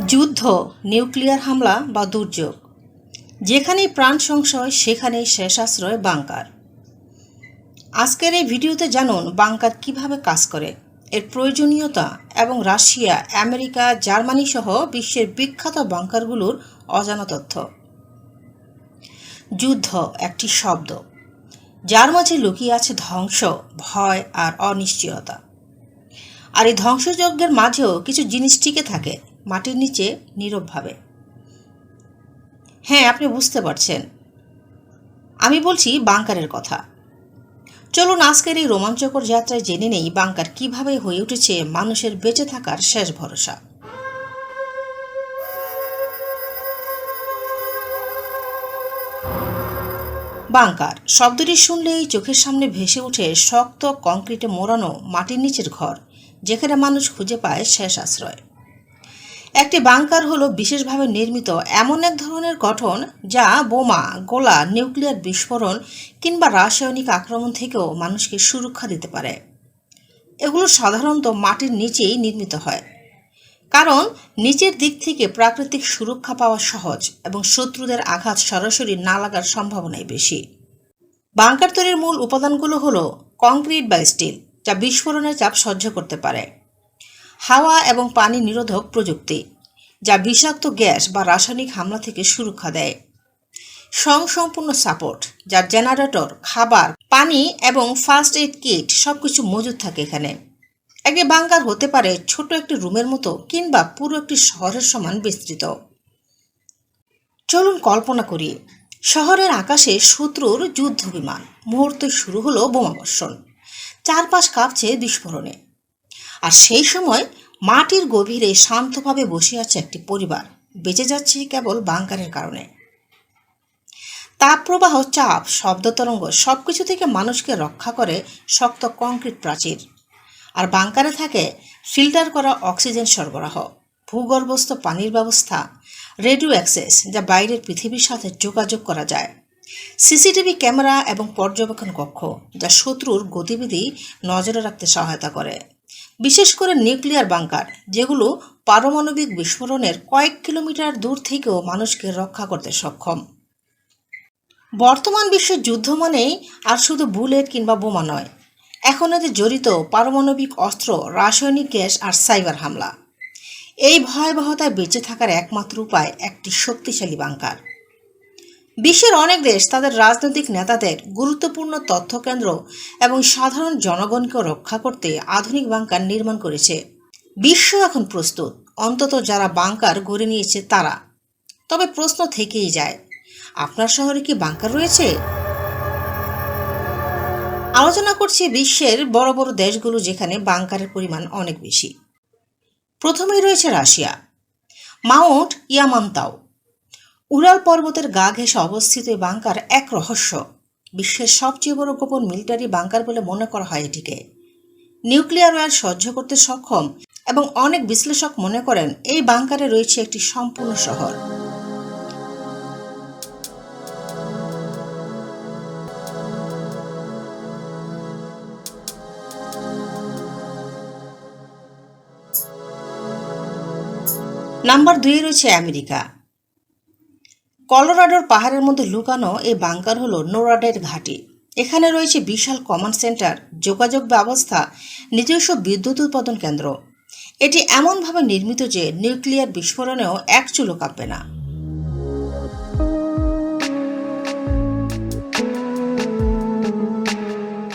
যুদ্ধ, নিউক্লিয়ার হামলা বা দুর্যোগ। যেখানেই প্রাণ সংশয়, সেখানেই শেষ আশ্রয় বাংকার। আজকের এই ভিডিওতে জানুন বাংকার কীভাবে কাজ করে, এর প্রয়োজনীয়তা এবং রাশিয়া, আমেরিকা, জার্মানি সহ বিশ্বের বিখ্যাত বাংকারগুলোর অজানা তথ্য। যুদ্ধ একটি শব্দ, যার মাঝে লুকিয়ে আছে ধ্বংস, ভয় আর অনিশ্চয়তা। আর এই ধ্বংসযজ্ঞের মাঝেও কিছু জিনিস টিকে থাকে মাটির নিচে নীরবভাবে। হ্যাঁ আপনি বুঝতে পারছেন। আমি বলছি বাংকারের কথা। চলুন, আজকের এই রোমাঞ্চকর যাত্রায় জেনে নেই বাংকার কীভাবে হয়ে উঠেছে মানুষের বেঁচে থাকার শেষ ভরসা। বাংকার, শব্দটি শুনলেই চোখের সামনে ভেসে ওঠে শক্ত কংক্রিটে মোড়ানো মাটির নিচের ঘর, যেখানে মানুষ খুঁজে পায় শেষ আশ্রয়। একটি বাংকার হলো বিশেষভাবে নির্মিত এমন এক ধরনের গঠন যা বোমা, গোলা, নিউক্লিয়ার বিস্ফোরণ কিংবা রাসায়নিক আক্রমণ থেকেও মানুষকে সুরক্ষা দিতে পারে। এগুলো সাধারণত মাটির নিচেই নির্মিত হয়। কারণ নিচের দিক থেকে প্রাকৃতিক সুরক্ষা পাওয়া সহজ এবং শত্রুদের আঘাত সরাসরি না লাগার সম্ভাবনাই বেশি। বাংকার তৈরির মূল উপাদানগুলো হলো কংক্রিট বা স্টিল, যা বিস্ফোরণের চাপ সহ্য করতে পারে। হাওয়া এবং পানি নিরোধক প্রযুক্তি, যা বিষাক্ত গ্যাস বা রাসায়নিক হামলা থেকে সুরক্ষা দেয়। স্বয়ংসম্পূর্ণ সাপোর্ট যার জেনারেটর, খাবার, পানি এবং ফার্স্ট এইড কিট সব কিছু মজুদ থাকে এখানে। একটি বাঙ্গার হতে পারে ছোট একটি রুমের মতো কিংবা পুরো একটি শহরের সমান বিস্তৃত। চলুন কল্পনা করি, শহরের আকাশে শত্রুর যুদ্ধ বিমান মুহূর্তে শুরু হলো বোমাবর্ষণ। চারপাশ কাঁপছে বিস্ফোরণে। আর সেই সময় মাটির গভীরে শান্তভাবে বসে আছে একটি পরিবার। বেঁচে যাচ্ছে কেবল বাংকারের কারণে। তাপপ্রবাহ চাপ, শব্দ তরঙ্গ সব কিছু থেকে মানুষকে রক্ষা করে শক্ত কংক্রিট প্রাচীর। আর বাংকারে থাকে ফিল্টার করা অক্সিজেন সরবরাহ, ভূগর্ভস্থ পানির ব্যবস্থা, রেডিও অ্যাক্সেস যা বাইরের পৃথিবীর সাথে যোগাযোগ করা যায়। সিসিটিভি ক্যামেরা এবং পর্যবেক্ষণ কক্ষ যা শত্রুর গতিবিধি নজরে রাখতে সহায়তা করে। বিশেষ করে নিউক্লিয়ার বাংকার, যেগুলো পারমাণবিক বিস্ফোরণের কয়েক কিলোমিটার দূর থেকেও মানুষকে রক্ষা করতে সক্ষম। বর্তমান বিশ্বের যুদ্ধ মানেই আর শুধু বুলেট কিংবা বোমা নয়, এখন এতে জড়িত পারমাণবিক অস্ত্র, রাসায়নিক গ্যাস আর সাইবার হামলা। এই ভয়াবহতায় বেঁচে থাকার একমাত্র উপায় একটি শক্তিশালী বাংকার। বিশ্বের অনেক দেশ তাদের রাজনৈতিক নেতাদের গুরুত্বপূর্ণ তথ্যকেন্দ্র এবং সাধারণ জনগণকে রক্ষা করতে আধুনিক বাংকার নির্মাণ করেছে। বিশ্ব এখন প্রস্তুত, অন্তত যারা বাংকার গড়ে নিয়েছে তারা। তবে প্রশ্ন থেকেই যায়, আপনার শহরে কি বাংকার রয়েছে? আলোচনা করছি বিশ্বের বড় বড় দেশগুলো যেখানে বাংকারের পরিমাণ অনেক বেশি। প্রথমেই রয়েছে রাশিয়া। মাউন্ট ইয়ামান্তাও। উড়াল পর্বতের গা ঘেঁষে অবস্থিত এই বাংকার এক রহস্য। বিশ্বের সবচেয়ে বড় গোপন মিলিটারি বাংকার বলে মনে করা হয় এটিকে। নিউক্লিয়ার ওয়ার সহ্য করতে সক্ষম এবং অনেক বিশ্লেষক মনে করেন এই বাংকারে রয়েছে একটি সম্পূর্ণ শহর। নাম্বার দুই রয়েছে আমেরিকা। কলোরাডোর পাহাড়ের মধ্যে লুকানো এই বাংকার হলো নোরাডের ঘাঁটি। এখানে রয়েছে বিশাল কমান্ড সেন্টার, যোগাযোগ ব্যবস্থা, নিজস্ব বিদ্যুৎ উৎপাদন কেন্দ্র। এটি এমনভাবে নির্মিত যে নিউক্লিয়ার বিস্ফোরণেও এক চুলো কাঁপবে না।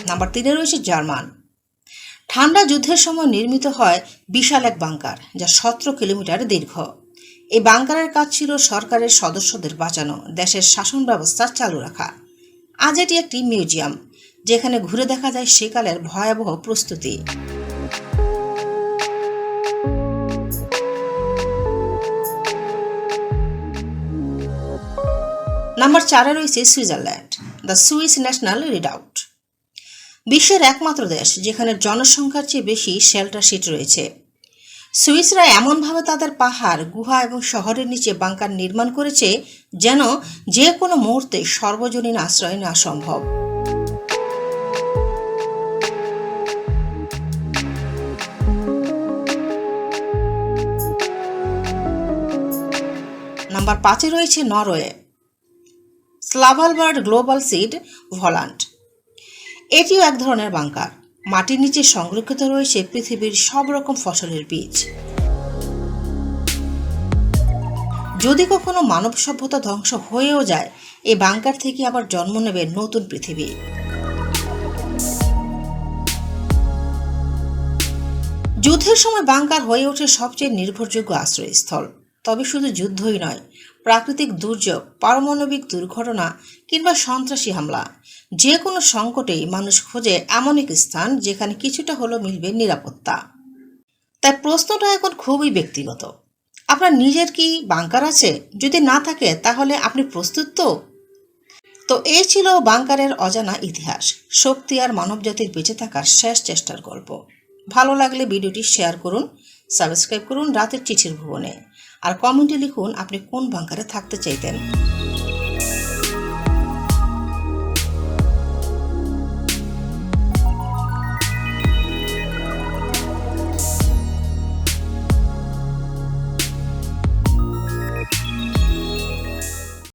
নাম্বার তিনে রয়েছে জার্মান। ঠান্ডা যুদ্ধের সময় নির্মিত হয় বিশাল এক বাংকার, যা সতেরো কিলোমিটার দীর্ঘ। এই বাংকারের কাজ ছিল সরকারের সদস্যদের বাঁচানো, দেশের শাসন ব্যবস্থা চালু রাখা। আজ এটি একটি মিউজিয়াম, যেখানে ঘুরে দেখা যায় সেকালের ভয়াবহ প্রস্তুতি। নাম্বার চারে রয়েছে Switzerland, the Swiss national redoubt. বিশ্বের একমাত্র দেশ, যেখানে জনসংখ্যার চেয়ে বেশি শেল্টার সিট রয়েছে। সুইসরা এমনভাবে তাদের পাহাড়, গুহা এবং শহরের নিচে বাংকার নির্মাণ করেছে যেন যে কোনো মুহূর্তে সর্বজনীন আশ্রয় নেওয়া সম্ভব। নাম্বার পাঁচে রয়েছে Norway. Svalbard global seed vault. এটিও এক ধরনের বাংকার। মাটির নিচে সংরক্ষিত রয়েছে পৃথিবীর সব রকম ফসলের বীজ। যদি কখনো মানব সভ্যতা ধ্বংস হয়েও যায় এই বাংকার থেকে আবার জন্ম নেবে নতুন পৃথিবী। যুদ্ধের সময় বাংকার হয়ে ওঠে সবচেয়ে নির্ভরযোগ্য আশ্রয়স্থল। তবে শুধু যুদ্ধই নয়, প্রাকৃতিক দুর্যোগ, পারমাণবিক দুর্ঘটনা কিংবা সন্ত্রাসী হামলা। যে কোনো সংকটেই মানুষ খোঁজে এমন এক স্থান যেখানে কিছুটা হলেও মিলবে নিরাপত্তা। তাই প্রশ্নটা এখন খুবই ব্যক্তিগত। আপনার নিজের কি বাংকার আছে? যদি না থাকে, তাহলে আপনি প্রস্তুত তো? তো এই ছিল বাংকারের অজানা ইতিহাস। শক্তি আর মানবজাতির বেঁচে থাকার শেষ চেষ্টার গল্প। ভালো লাগলে ভিডিওটি শেয়ার করুন, সাবস্ক্রাইব করুন রাতের চিঠির ভুবনে। আর কমেন্টে লিখুন আপনি কোন বাংকারে থাকতে চাইতেন।